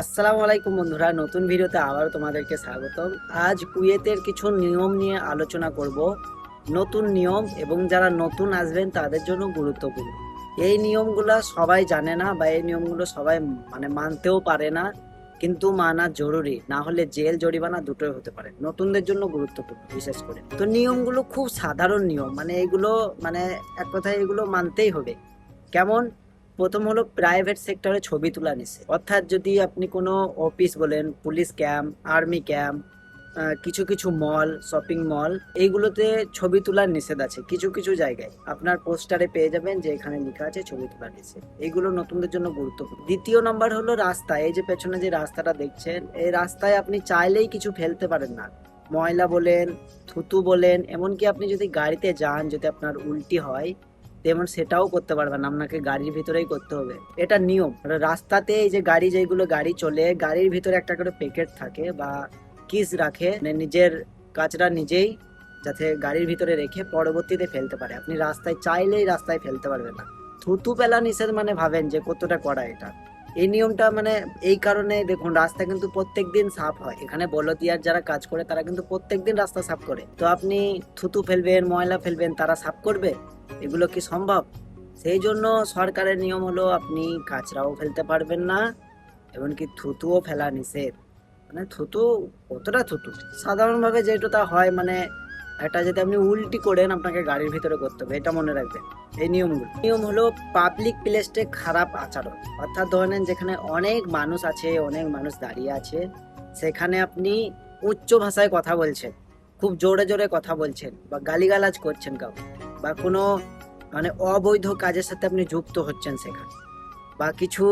আসসালামু আলাইকুম বন্ধুরা, নতুন ভিডিওতে আবার তোমাদেরকে স্বাগতম। আজ কুয়েতের কিছু নিয়ম নিয়ে আলোচনা করব। নতুন নিয়ম এবং যারা নতুন আসবেন তাদের জন্য গুরুত্বপূর্ণ। এই নিয়মগুলো সবাই জানে না বা এই নিয়মগুলো সবাই মানে মানতেও পারে না, কিন্তু মানা জরুরি। না হলে জেল, জরিমানা দুটোই হতে পারে। নতুনদের জন্য গুরুত্বপূর্ণ, বিশেষ করে। তো নিয়মগুলো খুব সাধারণ নিয়ম। মানে এগুলো মানে এক কথায় এগুলো মানতেই হবে। কেমন? প্রথম হলো প্রাইভেট সেক্টরে ছবি তোলা নিষেধ অর্থাৎ যদি আপনি কোনো অফিস বলেন পুলিশ ক্যাম্প আর্মি ক্যাম্প কিছু কিছু মল শপিং মল এইগুলোতে ছবি তোলার নিষেধ আছে কিছু কিছু জায়গায়। আপনার পোস্টারে পেয়ে যাবেন যে এখানে লেখা আছে ছবি তোলার নিষেধ। এইগুলো নতুনদের জন্য গুরুত্বপূর্ণ। দ্বিতীয় নম্বর হলো রাস্তা। এই যে পেছনে যে রাস্তাটা দেখছেন, এই রাস্তায় আপনি চাইলেই কিছু ফেলতে পারেন না। ময়লা বলেন, থুতু বলেন, এমনকি আপনি যদি গাড়িতে যান, যদি আপনার উল্টি হয় তেমন সেটাও করতে পারবেন আপনাকে গাড়ির ভিতরেই করতে হবে। এটা নিয়ম রাস্তাতে এই যে গাড়ি যেগুলো গাড়ি চলে, গাড়ির ভিতরে একটা করে প্যাকেট থাকে বা কিস রাখে মানে নিজের কাজটা নিজেই যাতে গাড়ির ভিতরে রেখে পরবর্তীতে ফেলতে পারে। আপনি রাস্তায় চাইলেই রাস্তায় ফেলতে পারবেন না। থুতু পেলা নিষেধ মানে ভাবেন যে কতটা করা এটা। এই নিয়মটা মানে এই কারণে দেখুন, রাস্তা কিন্তু প্রত্যেক দিন সাফ হয়। এখানে বলদিয়ার যারা কাজ করে, তারা কিন্তু প্রত্যেক দিন রাস্তা সাফ করে। তো আপনি থুতু ফেলবেন, ময়লা ফেলবেন, তারা সাফ করবে? এগুলো কি সম্ভব? সেই জন্য সরকারের নিয়ম হলো আপনি কাঁচরাও ফেলতে পারবেন না, এমনকি থুতুও ফেলা নিষেধ। মানে থুতু কতটা থুতু? সাধারণভাবে যেটা হয় মানে এটা যদি আপনি উল্টি করেন আপনাকে গাড়ির ভিতরে করতে হবে, এটা মনে রাখবেন। এই নিয়মগুলো। নিয়ম হলো পাবলিক প্লেসে খারাপ আচরণ। অর্থাৎ ধরেন যেখানে অনেক মানুষ আছে, অনেক মানুষ দাঁড়িয়ে আছে, সেখানে আপনি উচ্চ ভাষায় কথা বলছেন, খুব জোরে জোরে কথা বলছেন বা গালিগালাজ করছেন কাউকে। বা কোনো মানে অবৈধ কাজের সাথে আপনি যুক্ত হচ্ছেন সেখানে। বা কিছু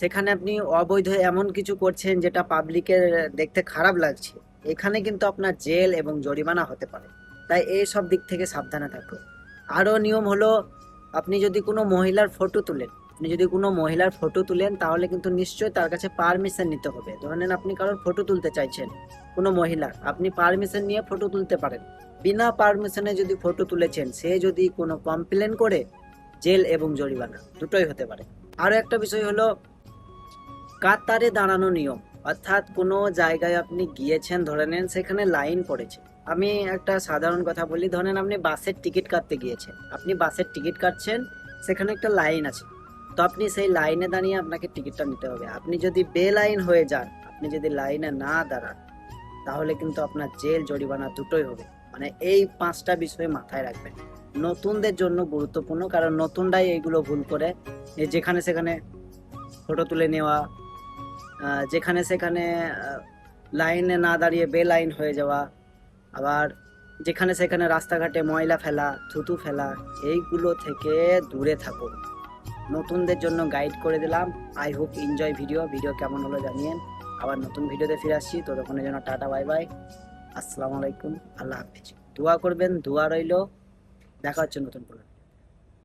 সেখানে আপনি অবৈধ এমন কিছু করছেন যেটা পাবলিকের দেখতে খারাপ লাগছে, এখানে কিন্তু আপনার জেল এবং জরিমানা হতে পারে। তাই এই সব দিক থেকে সাবধানে থাকুন। আরও নিয়ম হলো, আপনি যদি কোনো মহিলার ফটো তুলেন আপনি যদি কোনো মহিলার ফটো তুলেন, তাহলে কিন্তু নিশ্চয়ই তার কাছে পারমিশন নিতে হবে। ধরে ধরেন আপনি কারোর ফটো তুলতে চাইছেন, কোনো মহিলার। আপনি পারমিশন নিয়ে ফটো তুলতে পারেন। বিনা পারমিশনে যদি ফটো তুলেছেন, সে যদি কোনো কমপ্লেন করে, জেল এবং জরিমানা, দুটোই হতে পারে। আরও একটা বিষয় হলো, কাতারে দাঁড়ানো নিয়ম। অর্থাৎ কোনো জায়গায় আপনি গিয়েছেন, ধরে নেন সেখানে লাইন পড়েছে। আমি একটা সাধারণ কথা বলি ধরেন আপনি বাসের টিকিট কাটতে গিয়েছেন। আপনি বাসের টিকিট কাটছেন, সেখানে একটা লাইন আছে। তো আপনি সেই লাইনে দাঁড়িয়ে আপনাকে টিকিটটা নিতে হবে। আপনি যদি বে লাইন হয়ে যান, আপনি যদি লাইনে না দাঁড়ান, তাহলে কিন্তু আপনার জেল জরিমানা দুটোই হবে। মানে এই পাঁচটা বিষয় মাথায় রাখবেন। নতুনদের জন্য গুরুত্বপূর্ণ, কারণ নতুনরাই এইগুলো ভুল করে। যেখানে সেখানে ফটো তুলে নেওয়া যেখানে সেখানে লাইনে না দাঁড়িয়ে বে লাইন হয়ে যাওয়া, আবার যেখানে সেখানে রাস্তাঘাটে ময়লা ফেলা, থুতু ফেলা, এইগুলো থেকে দূরে থাকুন। নতুনদের জন্য গাইড করে দিলাম। I hope enjoy video video কেমন হলো জানিয়েন আবার নতুন ভিডিওতে ফিরে আসছি। ততক্ষণের জন্য টাটা বাই বাই আসসালামু আলাইকুম। আল্লাহ হাফিজ। দোয়া করবেন, দোয়া রইল। দেখা হচ্ছে নতুন করে